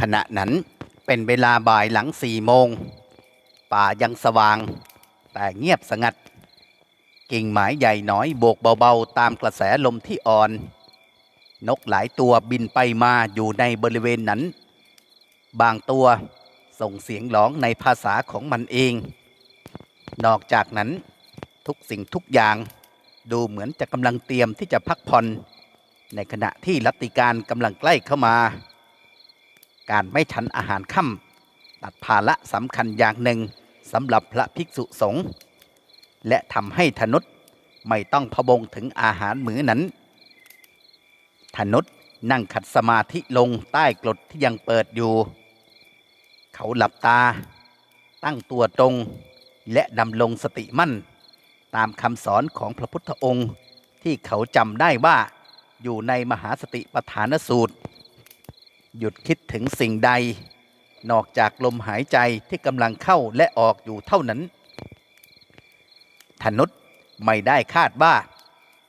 ขณะนั้นเป็นเวลาบ่ายหลังสี่โมง ป่ายังสว่าง แต่เงียบสงัด กิ่งไม้ใหญ่น้อยโบกเบาๆ ตามกระแสลมที่อ่อน นกหลายตัวบินไปมาอยู่ในบริเวณนั้น บางตัวส่งเสียงร้องในภาษาของมันเอง นอกจากนั้นทุกสิ่งทุกอย่างดูเหมือนจะกำลังเตรียมที่จะพักผ่อน ในขณะที่รัตติการกำลังใกล้เข้ามา การไม่ฉันอาหารค่ำตัดภาระสำคัญอย่างหนึ่งสำหรับพระภิกษุสงฆ์และทำให้ธนุษไม่ต้องพะบงถึงอาหารมื้อนั้น ธนุษนั่งขัดสมาธิลงใต้กรดที่ยังเปิดอยู่ เขาหลับตา ตั้งตัวตรง และดำลงสติมั่น ตามคำสอนของพระพุทธองค์ที่เขาจำได้ว่าอยู่ในมหาสติปัฏฐานสูตร หยุดคิดถึงสิ่งใด นอกจากลมหายใจที่กำลังเข้าและออกอยู่เท่านั้นธนุษไม่ได้คาดว่า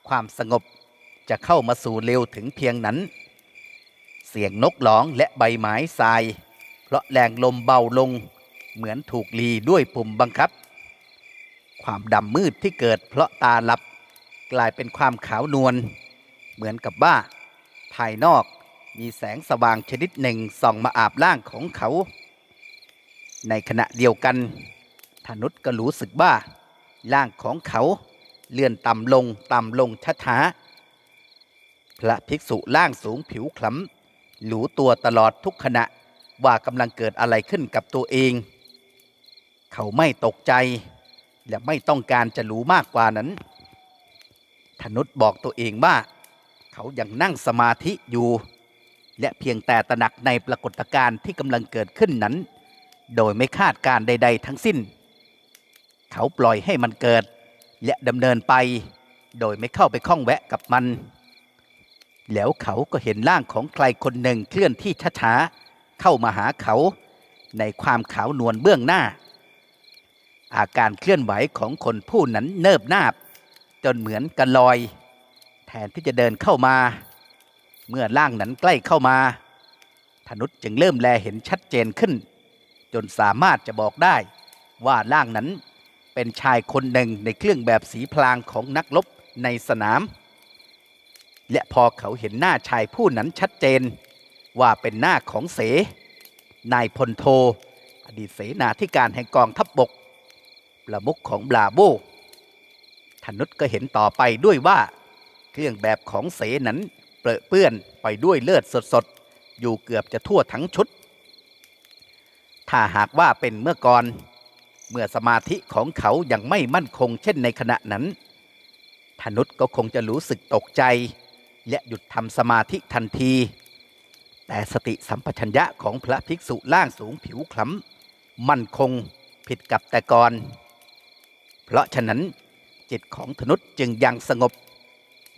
ความสงบจะเข้ามาสู่เร็วถึงเพียงนั้น เสียงนกร้องและใบไม้ทราย เพราะแรงลมเบาลง เหมือนถูกลีด้วยปุ่มบังคับ ความดำมืดที่เกิดเพราะตาหลับ กลายเป็นความขาวนวลเหมือนกับว่า ภายนอก มีแสงสว่างชนิดหนึ่งส่องมาอาบร่างของเขา ในขณะเดียวกันธนุษก็รู้สึกว่าร่างของเขาเลื่อนต่ำลงต่ำลงช้าๆพระภิกษุร่างสูงผิวคล้ำหลูตัวตลอดทุกขณะว่ากำลังเกิดอะไรขึ้นกับตัวเอง เขาไม่ตกใจ และไม่ต้องการจะรู้มากกว่านั้นธนุษบอกตัวเองว่า เขายังนั่งสมาธิอยู่ และเพียงแต่ตระหนักในปรากฏการณ์ที่กำลังเกิดขึ้นนั้น โดยไม่คาดการใด ๆ ทั้งสิ้น เขาปล่อยให้มันเกิด และดำเนินไป โดยไม่เข้าไปข้องแวะกับมัน แล้วเขาก็เห็นร่างของใครคนหนึ่งเคลื่อนที่ช้าๆเข้ามาหาเขาในความขาวนวลเบื้องหน้า อาการเคลื่อนไหวของคนผู้นั้นเนิบนาบ จนเหมือนกันลอย แทนที่จะเดินเข้ามา เมื่อร่างนั้นใกล้เข้ามาธนุษจึงเริ่มแลเห็นชัดเจนขึ้น จนสามารถจะบอกได้ ว่าร่างนั้นเป็นชายคนหนึ่งในเครื่องแบบสีพลางของนักรบในสนาม และพอเขาเห็นหน้าชายผู้นั้นชัดเจน ว่าเป็นหน้าของเส นายพลโท อดีตเสนาธิการแห่งกองทัพบบก ประมุขของบลาโบธนุษก็เห็นต่อไปด้วยว่า เครื่องแบบของเสนั้น เปรอะเปื้อนไปด้วยเลือดสดๆ อยู่เกือบจะทั่วทั้งชุด ถ้าหากว่าเป็นเมื่อก่อน เมื่อสมาธิของเขายังไม่มั่นคงเช่นในขณะนั้นธนุษก็คงจะรู้สึกตกใจ และหยุดทำสมาธิทันที แต่สติสัมปชัญญะของพระภิกษุล่างสูงผิวคล้ำมั่นคงผิดกับแต่ก่อน เพราะฉะนั้นจิตของธนุษจึงยังสงบ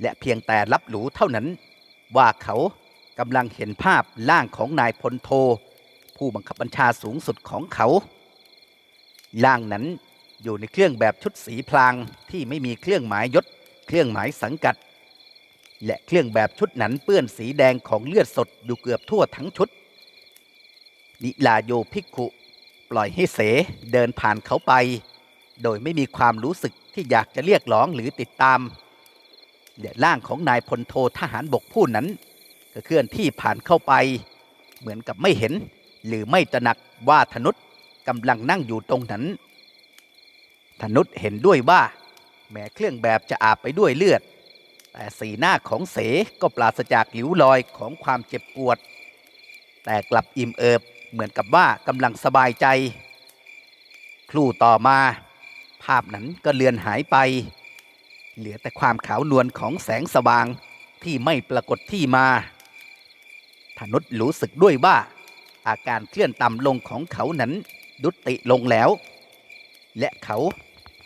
และเพียงแต่รับรู้เท่านั้น ว่าเขากำลังเห็นภาพร่างของนายพลโท ผู้บังคับบัญชาสูงสุดของเขาร่างนั้นอยู่ในเครื่องแบบชุดสีพลางที่ไม่มีเครื่องหมายยศ เครื่องหมายสังกัด และเครื่องแบบชุดนั้นเปื้อนสีแดงของเลือดสดอยู่เกือบทั่วทั้งชุด นิลาโยภิกุปล่อยให้เสเดินผ่านเขาไป โดยไม่มีความรู้สึกที่อยากจะเรียกร้องหรือติดตาม ร่างของนายพลโททหารบกผู้นั้น ก็เคลื่อนที่ผ่านเข้าไป เหมือนกับไม่เห็น หรือไม่ตระหนักว่าธนุษกำลังนั่งอยู่ตรงนั้น ธนุษเห็นด้วยว่า แม้เครื่องแบบจะอาบไปด้วยเลือด แต่สีหน้าของเสก็ปราศจากหิวรอยของความเจ็บปวด แต่กลับอิ่มเอิบเหมือนกับว่ากำลังสบายใจ ครู่ต่อมา ภาพนั้นก็เลือนหายไป เหลือแต่ความขาวนวลของแสงสว่างที่ไม่ปรากฏที่มาธนุษรู้สึกด้วยว่า อาการเคลื่อนต่ำลงของเขานั้นยุติลงแล้ว และเขา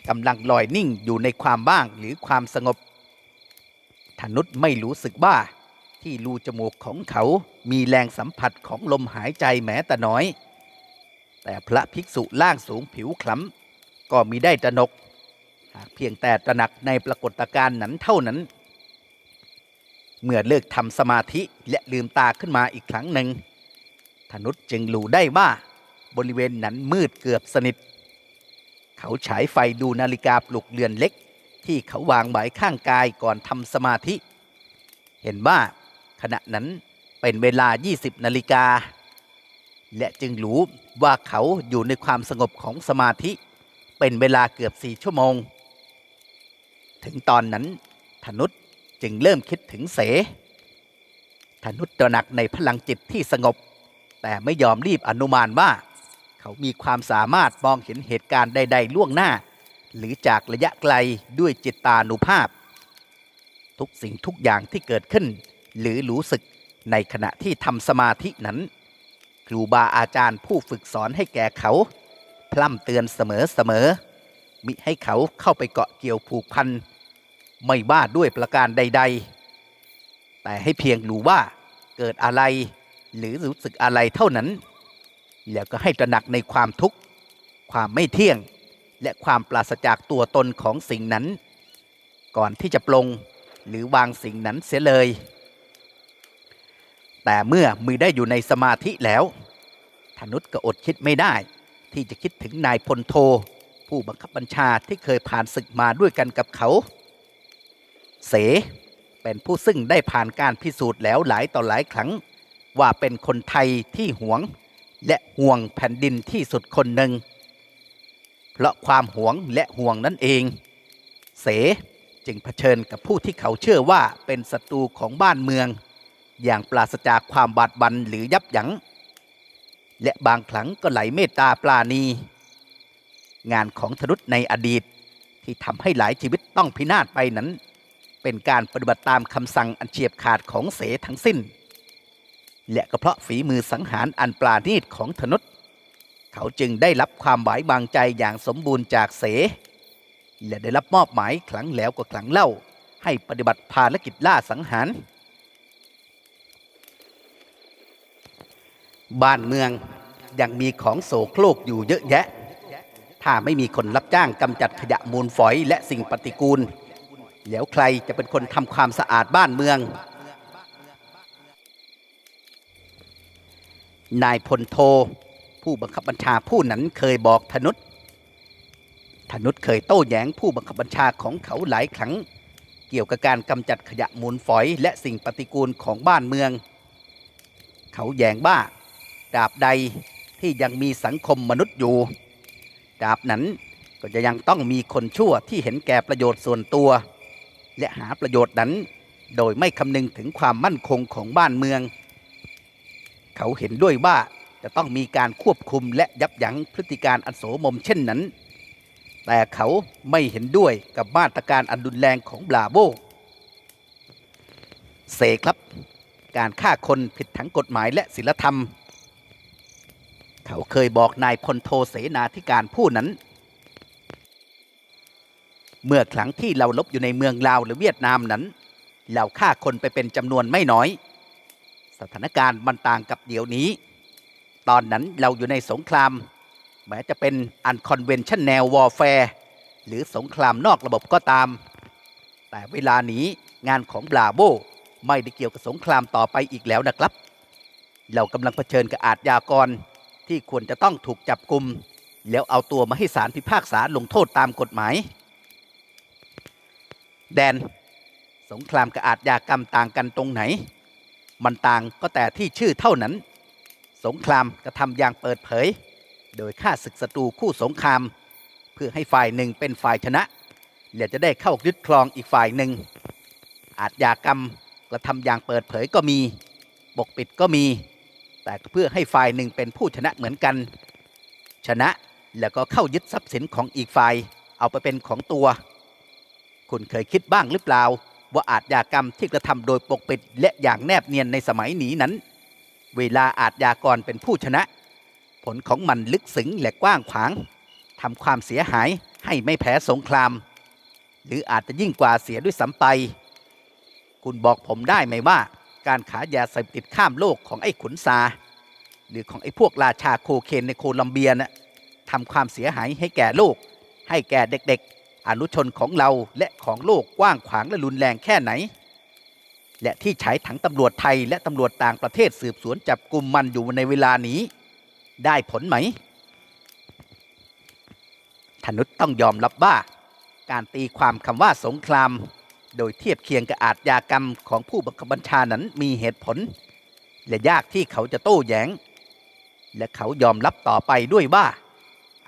กำลังลอยนิ่งอยู่ในความว่างหรือความสงบธนุษไม่รู้สึกว่าที่รูจมูกของเขามีแรงสัมผัสของลมหายใจแม้แต่น้อย แต่พระภิกษุล่างสูงผิวคล้ำก็มีได้ตระหนก เพียงแต่ตระหนักในปรากฏการณ์นั้นเท่านั้น เมื่อเลิกทำสมาธิและลืมตาขึ้นมาอีกครั้งหนึ่งธนุษจึงรู้ได้ว่าบริเวณนั้นมืดเกือบสนิท เขาฉายไฟดูนาฬิกาปลุกเรือนเล็ก ที่เขาวางไว้ข้างกายก่อนทำสมาธิ เห็นว่าขณะนั้นเป็นเวลา 20 นาฬิกา และจึงรู้ว่าเขาอยู่ในความสงบของสมาธิ เป็นเวลาเกือบสี่ชั่วโมง ถึงตอนนั้นธนุษจึงเริ่มคิดถึงเสธนุษตระหนักในพลังจิตที่สงบ แต่ไม่ยอมรีบอนุมานว่า เขามีความสามารถมองเห็นเหตุการณ์ใด ๆ ล่วงหน้า หรือจากระยะไกลด้วยจิตตานุภาพ ทุกสิ่งทุกอย่างที่เกิดขึ้น หรือรู้สึกในขณะที่ทำสมาธินั้น ครูบาอาจารย์ผู้ฝึกสอนให้แก่เขาพร่ำเตือนเสมอๆมิให้เขาเข้าไปเกาะเกี่ยวผูกพัน ไม่ว่าด้วยประการใด ๆ แต่ให้เพียงรู้ว่าเกิดอะไร หรือรู้สึกอะไรเท่านั้น แล้วก็ให้ตระหนักในความทุกข์ ความไม่เที่ยง และความปราศจากตัวตนของสิ่งนั้น ก่อนที่จะปลงหรือวางสิ่งนั้นเสียเลย แต่เมื่อมือได้อยู่ในสมาธิแล้วธนุษก็อดคิดไม่ได้ ที่จะคิดถึงนายพลโท ผู้บังคับบัญชาที่เคยผ่านศึกมาด้วยกันกับเขา เส เป็นผู้ซึ่งได้ผ่านการพิสูจน์แล้วหลายต่อหลายครั้ง ว่าเป็นคนไทยที่หวง และห่วงแผ่นดินที่สุดคนหนึ่ง เพราะความหวงและห่วงนั่นเอง เสจึงเผชิญกับผู้ที่เขาเชื่อว่าเป็นศัตรูของบ้านเมือง อย่างปราศจากความบาดบันหรือยับยัง้ง และบางครั้งก็ไหลเมตตาปราณี งานของธนุษในอดีตที่ทำให้หลายชีวิตต้องพินาศไปนั้น เป็นการปฏิบัติตามคำสั่งอันเฉียบขาดของเสทั้งสิ้น และก็เพราะฝีมือสังหารอันปราณีตของธนุษเขาจึงได้รับความหวายบางใจอย่างสมบูรณ์จากเส และได้รับมอบหมายครั้งแล้วก็ครั้งเล่า ให้ปฏิบัติภารกิจล่าสังหาร บ้านเมืองยังมีของโสโครกอยู่เยอะแยะ ถ้าไม่มีคนรับจ้างกำจัดขยะมูลฝอยและสิ่งปฏิกูล แล้วใครจะเป็นคนทำความสะอาดบ้านเมือง นายพลโท ผู้บังคับบัญชาผู้นั้นเคยบอกธนุษธนุษเคยโต้แย้งผู้บังคับบัญชาของเขาหลายครั้ง เกี่ยวกับการกำจัดขยะมูลฝอยและสิ่งปฏิกูลของบ้านเมือง เขาแย้งว่าตราบใดที่ยังมีสังคมมนุษย์อยู่ตราบนั้นก็จะยังต้องมีคนชั่วที่เห็นแก่ประโยชน์ส่วนตัว และหาประโยชน์นั้น โดยไม่คำนึงถึงความมั่นคงของบ้านเมือง เขาเห็นด้วยว่าจะต้องมีการควบคุมและยับยั้งพฤติการอันโสมมเช่นนั้น แต่เขาไม่เห็นด้วยกับมาตรการอันรุนแรงของบราโวเสครับการฆ่าคนผิดทั้งกฎหมายและศีลธรรม เขาเคยบอกนายพลโทเสนาธิการผู้นั้น เมื่อครั้งที่เราลบอยู่ในเมืองลาวหรือเวียดนามนั้น เราฆ่าคนไปเป็นจำนวนไม่น้อย สถานการณ์มันต่างกับเดี๋ยวนี้ ตอนนั้นเราอยู่ในสงคราม แม้จะเป็น unconventional warfare หรือสงครามนอกระบบก็ตาม แต่เวลานี้งานของบราโวไม่ได้เกี่ยวกับสงครามต่อไปอีกแล้วนะครับ เรากำลังเผชิญกับอาทยากรที่ควรจะต้องถูกจับกลุม แล้วเอาตัวมาให้ศาลพิพากษาลงโทษตามกฎหมาย แดน สงครามกับอาทยากรรมต่างกันตรงไหน มันต่างก็แต่ที่ชื่อเท่านั้น สงครามกระทำอย่างเปิดเผย โดยฆ่าศึกศัตรูคู่สงคราม เพื่อให้ฝ่ายหนึ่งเป็นฝ่ายชนะและจะได้เข้ายึดครองอีกฝ่ายหนึ่ง อาทยากรรมกระทำอย่างเปิดเผยก็มีปกปิดก็มี แต่เพื่อให้ฝ่ายหนึ่งเป็นผู้ชนะเหมือนกัน ชนะแล้วก็เข้ายึดทรัพย์สินของอีกฝ่าย เอาไปเป็นของตัว คุณเคยคิดบ้างหรือเปล่า ว่าอาทยากรรมที่กระทำโดยปกปิดและอย่างแนบเนียนในสมัยนี้นั้น เวลาอาทยากรเป็นผู้ชนะ ผลของมันลึกซึ้งและกว้างขวางทำความเสียหายให้ไม่แพ้สงคราม หรืออาจจะยิ่งกว่าเสียด้วยซ้ำไป คุณบอกผมได้ไหมว่า การขายยาเสพติดข้ามโลกของไอ้ขุนซา หรือของไอ้พวกราชาโคเคนในโคลัมเบียนะ่ะทำความเสียหายให้แก่โลก ให้แก่เด็ก อนุชนของเราและของโลกกว้างขวางและรุนแรงแค่ไหน และที่ใช้ถังตำรวจไทยและตำรวจต่างประเทศสืบสวนจับกลุ่มมันอยู่ในเวลานี้ ได้ผลไหมธนุษต้องยอมรับว่า การตีความคำว่าสงคราม โดยเทียบเคียงกับอาชญากรรมของผู้บังคับบัญชานั้นมีเหตุผล และยากที่เขาจะโต้แย้ง และเขายอมรับต่อไปด้วยว่า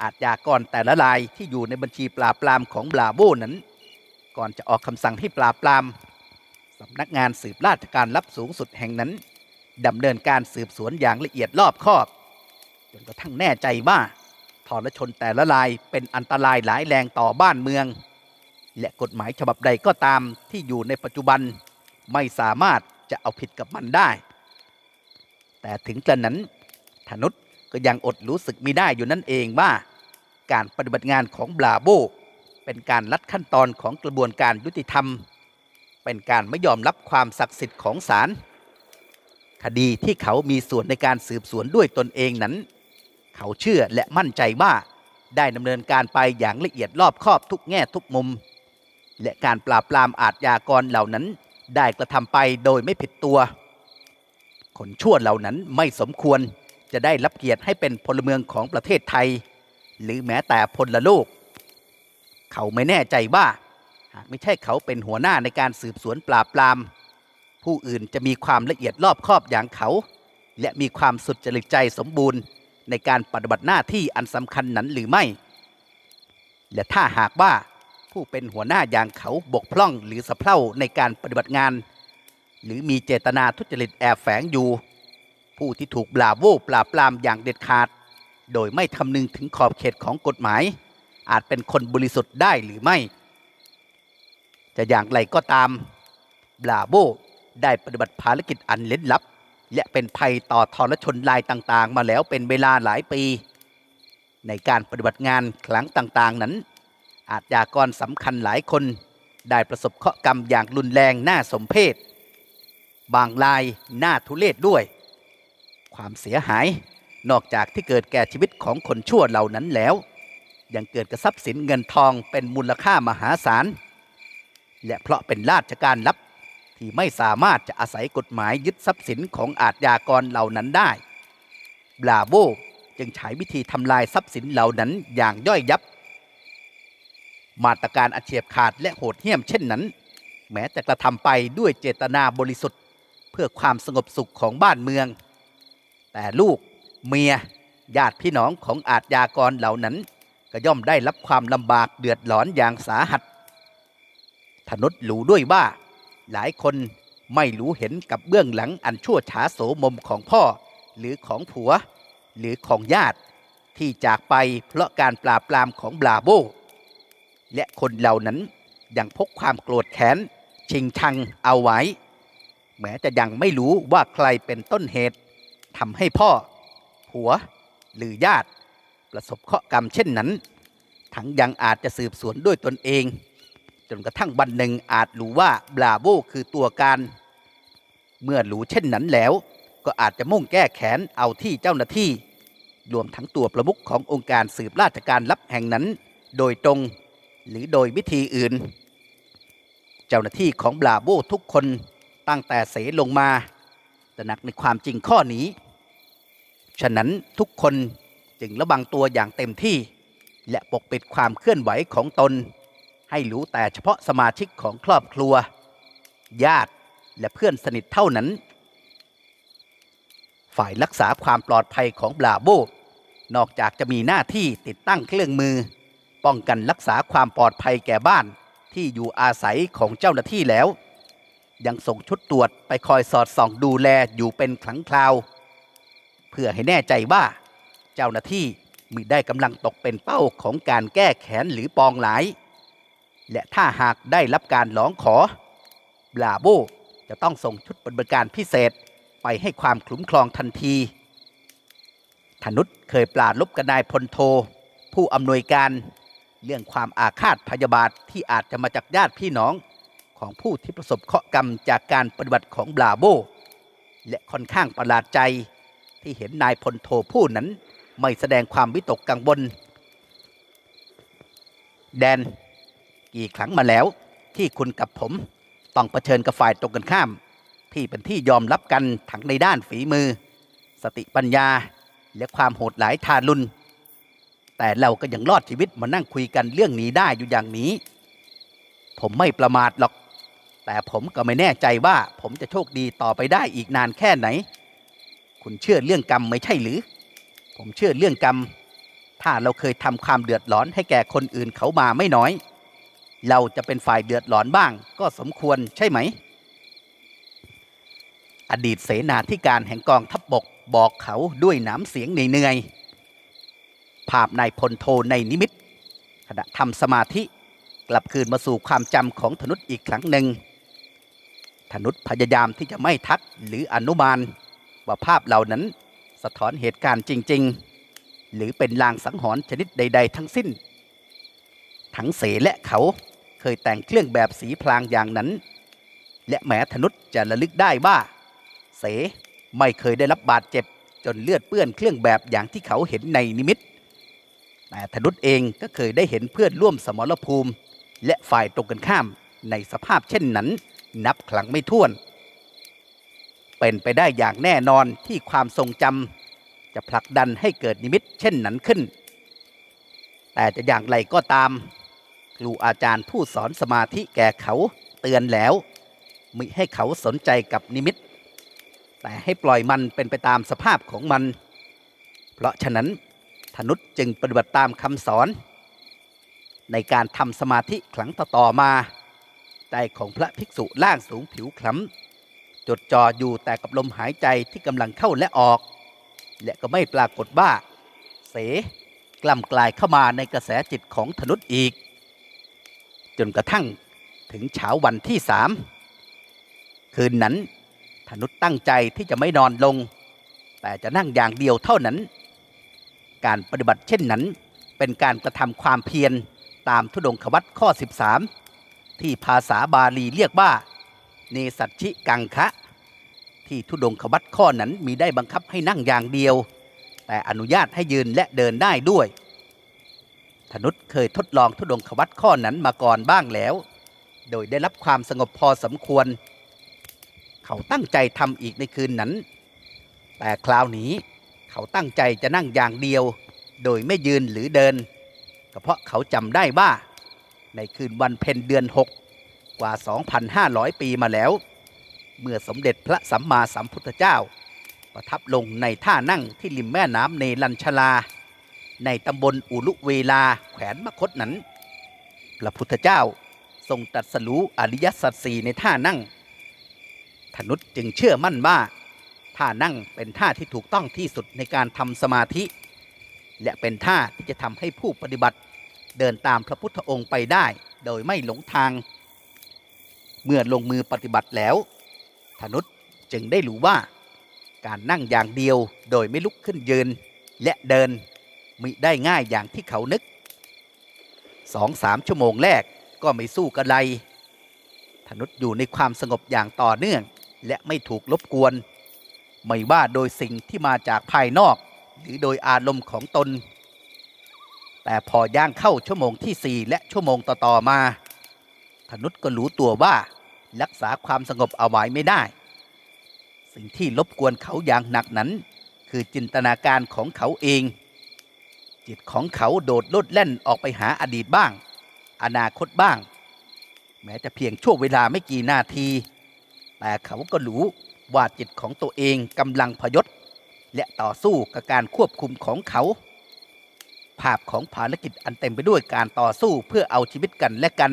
อาชญากรแต่ละรายที่อยู่ในบัญชีปราบปรามของบราโวนั้น ก่อนจะออกคำสั่งให้ปราบปรามสำนักงานสืบราชการลับสูงสุดแห่งนั้นดำเนินการสืบสวนอย่างละเอียดรอบคอบ จนกระทั่งแน่ใจว่าทรชนแต่ละรายเป็นอันตรายหลายแรงต่อบ้านเมือง และกฎหมายฉบับใดก็ตามที่อยู่ในปัจจุบันไม่สามารถจะเอาผิดกับมันได้ แต่ถึงกระนั้นธนุษก็ยังอดรู้สึกม่ได้อยู่นั่นเองว่า การปฏิบัติงานของบราโบ เป็นการลัดขั้นตอนของกระบวนการยุติธรรม เป็นการไม่ยอมรับความศักดิ์สิทธิ์ของศาลคดีที่เขามีส่วนในการสืบสวนด้วยตนเองนั้น เขาเชื่อและมั่นใจว่าได้ดำเนินการไปอย่างละเอียดรอบคอบทุกแง่ทุกมุม และการปราบปรามอาชญากรเหล่านั้นได้กระทำไปโดยไม่ผิดตัว คนชั่วเหล่านั้นไม่สมควรจะได้รับเกียรติให้เป็นพลเมืองของประเทศไทย หรือแม้แต่พลโลกเขาไม่แน่ใจว่า หากไม่ใช่เขาเป็นหัวหน้าในการสืบสวนปราบปราม ผู้อื่นจะมีความละเอียดรอบคอบอย่างเขา และมีความสุดจริตใจสมบูรณ์ ในการปฏิบัติหน้าที่อันสำคัญนั้นหรือไม่ และถ้าหากว่าผู้เป็นหัวหน้าอย่างเขาบกพร่องหรือสะเพร่าในการปฏิบัติงาน หรือมีเจตนาทุจริตแอบแฝงอยู่ ผู้ที่ถูกบลาโวปราบปรามอย่างเด็ดขาด โดยไม่คำนึงถึงขอบเขตของกฎหมาย อาจเป็นคนบริสุทธิ์ได้หรือไม่ จะอย่างไรก็ตามบลาโวได้ปฏิบัติภารกิจอันเล้นลับ และเป็นภัยต่อทรชนลายต่างๆ มาแล้วเป็นเวลาหลายปี ในการปฏิบัติงานครั้งต่างๆนั้น อาจยากรสำคัญหลายคนได้ประสบเคราะห์กรรมอย่างรุนแรงน่าสมเพชบางรายน่าทุเลศด้วย ความเสียหาย นอกจากที่เกิดแก่ชีวิตของคนชั่วเหล่านั้นแล้ว ยังเกิดกับทรัพย์สินเงินทองเป็นมูลค่ามหาศาล และเพราะเป็นราชการลับที่ไม่สามารถจะอาศัยกฎหมายยึดทรัพย์สินของอาชญากรเหล่านั้นได้ บลาโบจึงใช้วิธีทำลายทรัพย์สินเหล่านั้นอย่างย่อยยับ มาตรการอันเฉียบขาดและโหดเหี้ยมเช่นนั้น แม้จะกระทำไปด้วยเจตนาบริสุทธิ์ เพื่อความสงบสุขของบ้านเมือง แต่ลูก เมียญาติพี่น้องของอาชญากรเหล่านั้น ก็ย่อมได้รับความลำบากเดือดร้อนอย่างสาหัสธนุษรู้ด้วยว่า หลายคนไม่รู้เห็นกับเบื้องหลังอันชั่วช้าโสมมของพ่อ หรือของผัว หรือของญาติที่จากไปเพราะการปราบปรามของบลาโบ และคนเหล่านั้นยังพกความโกรธแค้น ชิงชังเอาไว้ แม้จะยังไม่รู้ว่าใครเป็นต้นเหตุทำให้พ่อ ผัว หรือญาติ ประสบเคราะห์กรรมเช่นนั้น ทั้งยังอาจจะสืบสวนด้วยตนเอง จนกระทั่งวันหนึ่งอาจรู้ว่าบลาโบคือตัวการ เมื่อรู้เช่นนั้นแล้ว ก็อาจจะมุ่งแก้แค้นเอาที่เจ้าหน้าที่ รวมทั้งตัวประมุขขององค์การสืบราชการลับแห่งนั้น โดยตรงหรือโดยวิธีอื่น เจ้าหน้าที่ของบลาโบทุกคนตั้งแต่เสลงมาตระหนักในความจริงข้อนี้ ฉะนั้นทุกคนจึงระวังตัวอย่างเต็มที่ และปกปิดความเคลื่อนไหวของตน ให้รู้แต่เฉพาะสมาชิกของครอบครัว ญาติและเพื่อนสนิทเท่านั้น ฝ่ายรักษาความปลอดภัยของบลาโบนอกจากจะมีหน้าที่ติดตั้งเครื่องมือ ป้องกันรักษาความปลอดภัยแก่บ้านที่อยู่อาศัยของเจ้าหน้าที่แล้ว ยังส่งชุดตรวจไปคอยสอดส่องดูแลอยู่เป็นครั้งคราว เพื่อให้แน่ใจว่า เจ้าหน้าที่มิได้กำลังตกเป็นเป้าของการแก้แค้นหรือปองหลาย และถ้าหากได้รับการร้องขอบลาโบจะต้องส่งชุดปฏิบัติการพิเศษไปให้ความคลุ้มครองทันที ธนุษเคยปราลบกับนายพลโท ผู้อำนวยการเรื่องความอาฆาตพยาบาทที่อาจจะมาจากญาติพี่น้องของผู้ที่ประสบเคราะห์กรรมจากการปฏิบัติของบลาโบ และค่อนข้างประหลาดใจ ที่เห็นนายพลโทผู้นั้นไม่แสดงความวิตกกังวลแดน กี่ครั้งมาแล้วที่คุณกับผมต้องเผชิญกับฝ่ายตรงกันข้าม ที่เป็นที่ยอมรับกันทั้งในด้านฝีมือ สติปัญญาและความโหดหลายทารุณ แต่เราก็ยังรอดชีวิตมานั่งคุยกันเรื่องนี้ได้อยู่อย่างนี้ ผมไม่ประมาทหรอก แต่ผมก็ไม่แน่ใจว่าผมจะโชคดีต่อไปได้อีกนานแค่ไหน คุณเชื่อเรื่องกรรมไม่ใช่หรือ ผมเชื่อเรื่องกรรม ถ้าเราเคยทำความเดือดร้อนให้แก่คนอื่นเขามาไม่น้อย เราจะเป็นฝ่ายเดือดร้อนบ้าง ก็สมควรใช่ไหม อดีตเสนาธิการแห่งกองทัพบบกบอกเขาด้วยน้ำเสียงเหนื่อยๆภาพนายพลโทในนิมิต ขณะทำสมาธิกลับคืนมาสู่ความจำของธนุษอีกครั้งหนึ่งธนุษพยายามที่จะไม่ทักหรืออนุมาน ว่าภาพเหล่านั้นสะท้อนเหตุการณ์จริง ๆ หรือเป็นลางสังหรณ์ชนิดใด ๆ ทั้งสิ้น ทั้งเสและเขาเคยแต่งเครื่องแบบสีพลางอย่างนั้น และแม้ธนุษจะระลึกได้ว่า เสไม่เคยได้รับบาดเจ็บจนเลือดเปื้อนเครื่องแบบอย่างที่เขาเห็นในนิมิต แต่ธนุษเองก็เคยได้เห็นเพื่อนร่วมสมรภูมิ และฝ่ายตรงกันข้ามในสภาพเช่นนั้น นับครั้งไม่ถ้วน เป็นไปได้อย่างแน่นอนที่ความทรงจำจะผลักดันให้เกิดนิมิตเช่นนั้นขึ้น แต่จะอย่างไรก็ตาม ครูอาจารย์ผู้สอนสมาธิแก่เขาเตือนแล้วมิให้เขาสนใจกับนิมิต แต่ให้ปล่อยมันเป็นไปตามสภาพของมัน เพราะฉะนั้นธนุษจึงปฏิบัติตามคำสอน ในการทำสมาธิครั้งต่อๆมา ใจของพระภิกษุล่างสูงผิวคล้ำ จดจ่ออยู่แต่กับลมหายใจที่กำลังเข้าและออก และก็ไม่ปรากฏว่า เสกล่ำกลายเข้ามาในกระแสจิตของธนุษอีก จนกระทั่งถึงเช้าวันที่สามคืนนั้นธนุษตั้งใจที่จะไม่นอนลง แต่จะนั่งอย่างเดียวเท่านั้น การปฏิบัติเช่นนั้น เป็นการกระทำความเพียรตามทุดงควัตข้อ 13 ที่ภาษาบาลีเรียกว่า เนสัชชิกังคะ ที่ทุดงควัตข้อนั้นมีได้บังคับให้นั่งอย่างเดียว แต่อนุญาตให้ยืนและเดินได้ด้วย ธนุษเคยทดลองทุดงควัตข้อนั้นมาก่อนบ้างแล้ว โดยได้รับความสงบพอสมควร เขาตั้งใจทำอีกในคืนนั้น แต่คราวนี้เขาตั้งใจจะนั่งอย่างเดียว โดยไม่ยืนหรือเดินก็เพราะเขาจำได้ว่า ในคืนวันเพ็ญเดือนหก กว่า 2,500 ปีมาแล้ว เมื่อสมเด็จพระสัมมาสัมพุทธเจ้า ประทับลงในท่านั่งที่ริมแม่น้ำเนลัญชลา ในตำบลอุลุเวลาแขวนมคตนั้น พระพุทธเจ้าทรงตรัสรู้อริยสัจสี่ในท่านั่งธนุษจึงเชื่อมั่นว่าท่านั่งเป็นท่าที่ถูกต้องที่สุดในการทำสมาธิ และเป็นท่าที่จะทำให้ผู้ปฏิบัติเดินตามพระพุทธองค์ไปได้โดยไม่หลงทาง เมื่อลงมือปฏิบัติแล้ว ธนุษจึงได้รู้ว่า การนั่งอย่างเดียวโดยไม่ลุกขึ้นยืน และเดินมิได้ง่ายอย่างที่เขานึกสองสามชั่วโมงแรกก็ไม่สู้กันไรธนุษอยู่ในความสงบอย่างต่อเนื่อง และไม่ถูกรบกวน ไม่ว่าโดยสิ่งที่มาจากภายนอก หรือโดยอารมณ์ของตน แต่พอย่างเข้าชั่วโมงที่สี่และชั่วโมงต่อๆมา ธนุษก็รู้ตัวว่ารักษาความสงบเอาไว้ไม่ได้ สิ่งที่รบกวนเขาอย่างหนักนั้น คือจินตนาการของเขาเอง จิตของเขาโดดโลดแล่นออกไปหาอดีตบ้าง อนาคตบ้าง แม้จะเพียงช่วงเวลาไม่กี่นาที แต่เขาก็รู้ว่าจิตของตัวเองกำลังพยศ และต่อสู้กับการควบคุมของเขา ภาพของภารกิจอันเต็มไปด้วยการต่อสู้เพื่อเอาชีวิตกันและกัน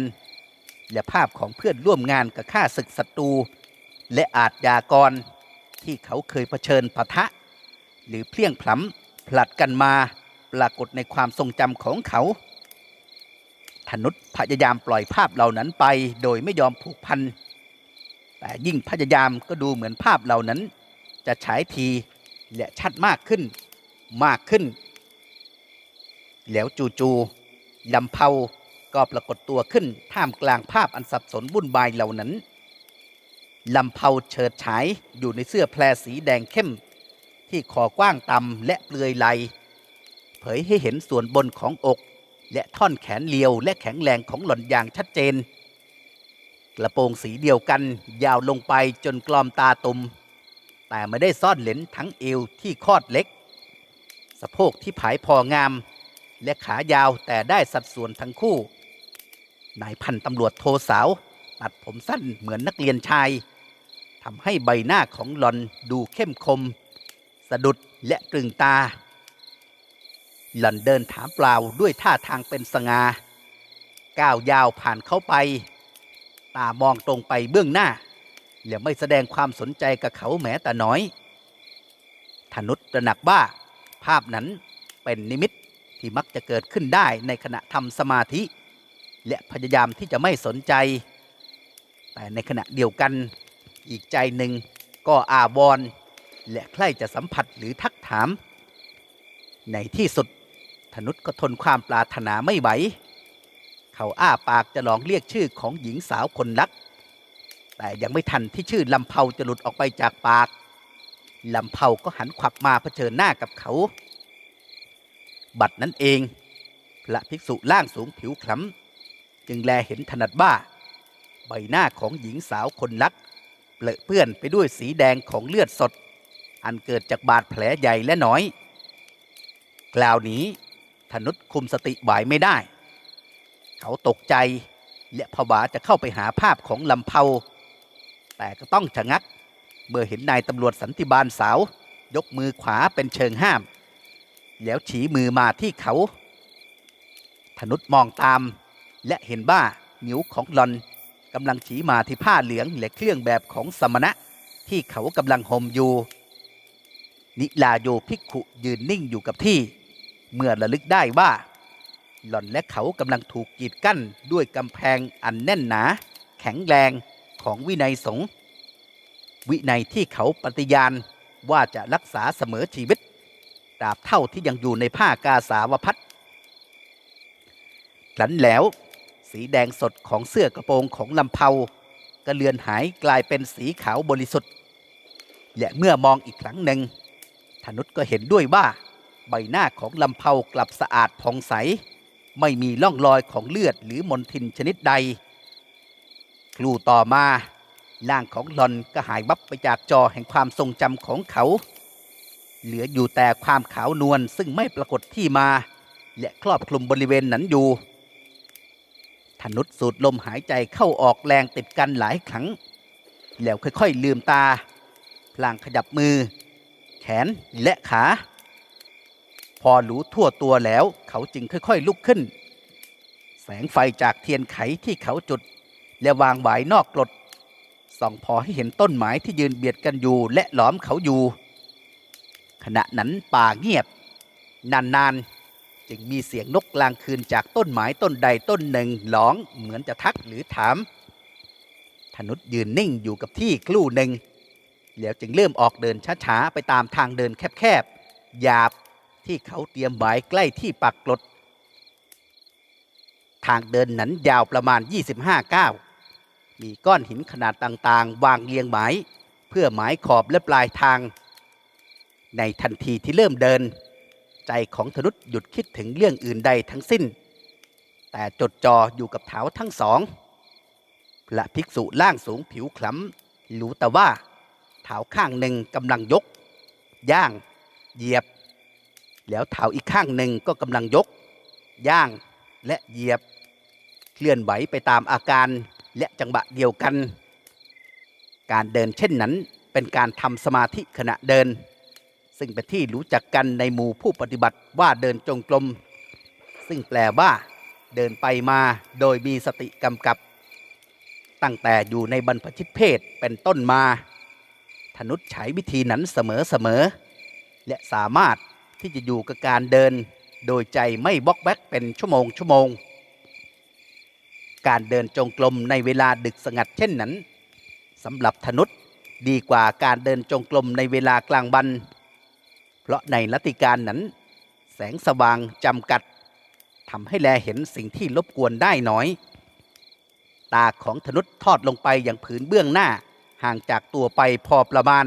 และภาพของเพื่อนร่วมงานกับข้าศึกศัตรู และอาจยากรที่เขาเคยเผชิญปะทะ หรือเพลียงพล้ำผลัดกันมาปรากฏในความทรงจำของเขาธนุษพยายามปล่อยภาพเหล่านั้นไปโดยไม่ยอมผูกพัน แต่ยิ่งพยายามก็ดูเหมือนภาพเหล่านั้น จะฉายทีและชัดมากขึ้น มากขึ้น แล้วจู่ๆลำเพา ก็ปรากฏตัวขึ้นท่ามกลางภาพอันสับสนวุ่นวายเหล่านั้นลำเพาเฉิดฉายอยู่ในเสื้อแพรสีแดงเข้ม ที่คอกว้างต่ำและเปลือยไหลเผยให้เห็นส่วนบนของอก และท่อนแขนเลียวและแข็งแรงของหล่อนอย่างชัดเจน กระโปรงสีเดียวกันยาวลงไปจนกลอมตาตุม แต่ไม่ได้ซ่อนเหลนทั้งเอวที่คอดเล็ก สะโพกที่ผายพองาม และขายาวแต่ได้สัดส่วนทั้งคู่ นายพันตำรวจโทสาว ตัดผมสั้นเหมือนนักเรียนชายทำให้ใบหน้าของหลอนดูเข้มคม สะดุดและตรึงตา หลอนเดินถามเปล่าด้วยท่าทางเป็นสง่าก้าวยาวผ่านเข้าไป ตามองตรงไปเบื้องหน้า และไม่แสดงความสนใจกับเขาแม้แต่น้อยธนุตระหนักว่า ภาพนั้นเป็นนิมิตที่มักจะเกิดขึ้นได้ในขณะทำสมาธิ และพยายามที่จะไม่สนใจ แต่ในขณะเดียวกัน อีกใจหนึ่งก็อาวรและใคร่จะสัมผัสหรือทักถาม ในที่สุดธนุษก็ทนความปรารถนาไม่ไหว เขาอ้าปากจะลองเรียกชื่อของหญิงสาวคนรัก แต่ยังไม่ทันที่ชื่อลำเผาจะหลุดออกไปจากปากลำเผาก็หันขวับมาเผชิญหน้ากับเขา บัดนั้นเอง พระภิกษุร่างสูงผิวคล้ำ จึงแลเห็นถนัดว่าใบหน้าของหญิงสาวคนรักเปลอะเปื้อนไปด้วยสีแดงของเลือดสด อันเกิดจากบาดแผลใหญ่และน้อยกล่าวนี้ธนุษคุมสติไหวไม่ได้ เขาตกใจและผวาจะเข้าไปหาภาพของลำเผาแต่ก็ต้องชะงัก เมื่อเห็นนายตำรวจสันติบาลสาว ยกมือขวาเป็นเชิงห้าม แล้วฉีมือมาที่เขาธนุษมองตาม และเห็นว่านิ้วของหลอนกำลังฉีมาที่ผ้าเหลืองและเครื่องแบบของสมณะ ที่เขากำลังห่มอยู่ นิลาโยภิกขุยืนนิ่งอยู่กับที่ เมื่อระลึกได้ว่า หล่อนและเขากำลังถูกกีดกั้นด้วยกำแพงอันแน่นหนา แข็งแรงของวินัยสงฆ์วินัยที่เขาปฏิญาณว่าจะรักษาเสมอชีวิตตราบเท่าที่ยังอยู่ในผ้ากาสาวพัดหลันแล้ว สีแดงสดของเสื้อกระโปรงของลำเผาก็เลือนหายกลายเป็นสีขาวบริสุทธิ์ และเมื่อมองอีกครั้งหนึ่งธนุษก็เห็นด้วยว่า ใบหน้าของลำเผากลับสะอาดผ่องใส ไม่มีร่องรอยของเลือดหรือมลทินชนิดใด ครู่ต่อมาร่างของหลอนก็หายวับไปจากจอแห่งความทรงจำของเขา เหลืออยู่แต่ความขาวนวลซึ่งไม่ปรากฏที่มา และครอบคลุมบริเวณนั้นอยู่ นุษสูดลมหายใจเข้าออกแรงติดกันหลายครั้ง แล้วค่อยๆลืมตาพลางขยับมือ แขนและขา พอรู้ทั่วตัวแล้วเขาจึงค่อยๆลุกขึ้น แสงไฟจากเทียนไขที่เขาจุด และวางไว้นอกกรดส่องพอให้เห็นต้นไม้ที่ยืนเบียดกันอยู่และหลอมเขาอยู่ ขณะนั้นป่าเงียบ นานๆ จึงมีเสียงนกกลางคืนจากต้นไม้ต้นใดต้นหนึ่งร้องเหมือนจะทักหรือถามธนุษยืนนิ่งอยู่กับที่ครู่หนึ่งแล้วจึงเริ่มออกเดินช้าๆไปตามทางเดินแคบๆหยาบที่เขาเตรียมไว้ใกล้ที่ปักกลด ทางเดินนั้นยาวประมาณ 25 ก้าว มีก้อนหินขนาดต่างๆ วางเรียงหมาย เพื่อหมายขอบและปลายทาง ในทันทีที่เริ่มเดิน ใจของธนุษหยุดคิดถึงเรื่องอื่นใดทั้งสิ้น แต่จดจ่ออยู่กับเท้าทั้งสองพระภิกษุล่างสูงผิวคล้ำรู้แต่ว่าเท้าข้างหนึ่งกำลังยก ย่าง เหยียบ แล้วเท้าอีกข้างหนึ่งก็กำลังยก ย่างและเหยียบ เคลื่อนไหวไปตามอาการและจังหวะเดียวกัน การเดินเช่นนั้นเป็นการทำสมาธิขณะเดิน ซึ่งเป็นที่รู้จักกันในหมู่ผู้ปฏิบัติว่าเดินจงกรม ซึ่งแปลว่า เดินไปมาโดยมีสติกำกับ ตั้งแต่อยู่ในบรรพชิตเพศเป็นต้นมาธนุษใช้วิธีนั้นเสมอๆและสามารถที่จะอยู่กับการเดิน โดยใจไม่บล็อกแวกเป็นชั่วโมงชั่วโมง การเดินจงกรมในเวลาดึกสงัดเช่นนั้นสำหรับธนุษดีกว่าการเดินจงกรมในเวลากลางวัน เพราะในลัติการนั้น แสงสว่างจำกัดทำให้แลเห็นสิ่งที่รบกวนได้น้อย ตาของธนุษทอดลงไปอย่างผืนเบื้องหน้า ห่างจากตัวไปพอประมาณ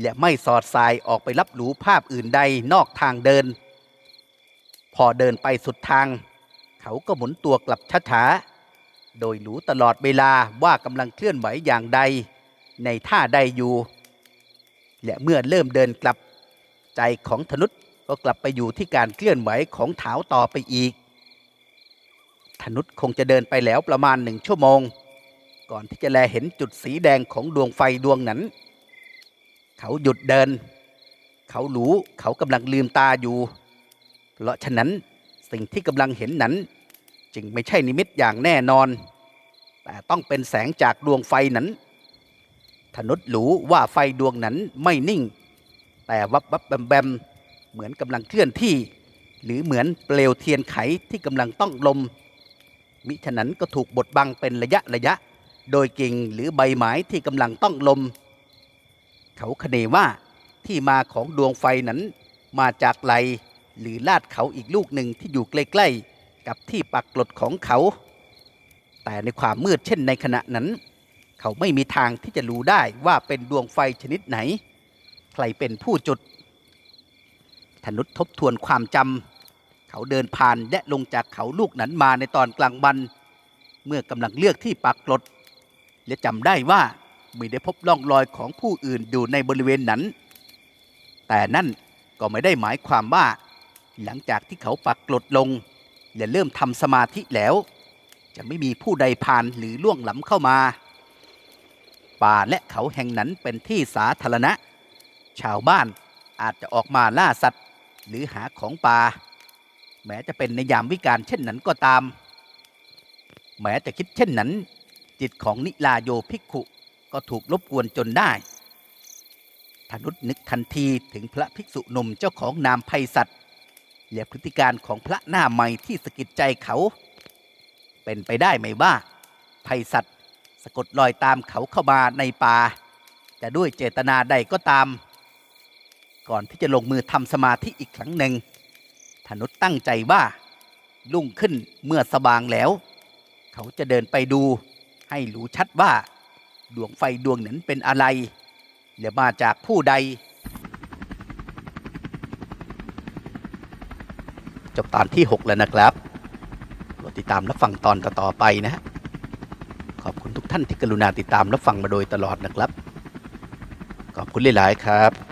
และไม่สอดสายออกไปรับรู้ภาพอื่นใดนอกทางเดิน พอเดินไปสุดทาง เขาก็หมุนตัวกลับช้าๆโดยรู้ตลอดเวลาว่ากำลังเคลื่อนไหวอย่างใด ในท่าใดอยู่ และเมื่อเริ่มเดินกลับ ใจของธนุษก็กลับไปอยู่ที่การเคลื่อนไหวของเถาต่อไปอีก ธนุษคงจะเดินไปแล้วประมาณหนึ่งชั่วโมง ก่อนที่จะแลเห็นจุดสีแดงของดวงไฟดวงนั้น เขาหยุดเดิน เขารู้เขากำลังลืมตาอยู่ เพราะฉะนั้นสิ่งที่กำลังเห็นนั้น จึงไม่ใช่นิมิตอย่างแน่นอน แต่ต้องเป็นแสงจากดวงไฟนั้นธนุษรู้ว่าไฟดวงนั้นไม่นิ่ง แต่วับวับแบมแบมเหมือนกำลังเคลื่อนที่ หรือเหมือนเปลวเทียนไขที่กำลังต้องลม มิฉะนั้นก็ถูกบดบังเป็นระยะระยะ โดยกิ่งหรือใบไม้ที่กำลังต้องลม เขาคเนว่าที่มาของดวงไฟนั้น มาจากไหลหรือลาดเขาอีกลูกหนึ่งที่อยู่ใกล้ๆกับที่ปักกลดของเขา แต่ในความมืดเช่นในขณะนั้น เขาไม่มีทางที่จะรู้ได้ว่าเป็นดวงไฟชนิดไหน ใครเป็นผู้จุด ธนุทบทวนความจำเขาเดินผ่านและลงจากเขาลูกนั้นมาในตอนกลางวัน เมื่อกำลังเลือกที่ปักกลด และจำได้ว่าไม่ได้พบร่องรอยของผู้อื่นอยู่ในบริเวณนั้น แต่นั่นก็ไม่ได้หมายความว่า หลังจากที่เขาปักกลดลง และเริ่มทำสมาธิแล้ว จะไม่มีผู้ใดผ่านหรือล่วงล้ำเข้ามา ป่าและเขาแห่งนั้นเป็นที่สาธารณะ ชาวบ้านอาจจะออกมาล่าสัตว์ หรือหาของป่าแม้จะเป็นในยามวิการเช่นนั้นก็ตาม แม้จะคิดเช่นนั้น จิตของนิลาโยภิกขุก็ถูกรบกวนจนได้ธนุษนึกทันทีถึงพระภิกษุหนุ่มเจ้าของนามไพสัตว์และพฤติการของพระหน้าใหม่ที่สะกิดใจเขา เป็นไปได้ไหมว่าไพสัตว์สะกดรอยตามเขาเข้ามาในป่า จะด้วยเจตนาใดก็ตาม ก่อนที่จะลงมือทำสมาธิอีกครั้งหนึ่งธนุตั้งใจว่าลุ่งขึ้นเมื่อสว่างแล้ว เขาจะเดินไปดู ให้รู้ชัดว่า ดวงไฟดวงนั้นเป็นอะไรและมาจากผู้ใด จบตอนที่ 6 แล้วนะครับโปรดติดตามรับฟังตอนต่อๆไปนะฮะขอบคุณทุกท่านที่กรุณาติดตามรับฟังมาโดยตลอดนะครับ ขอบคุณหลาย ๆ ครับ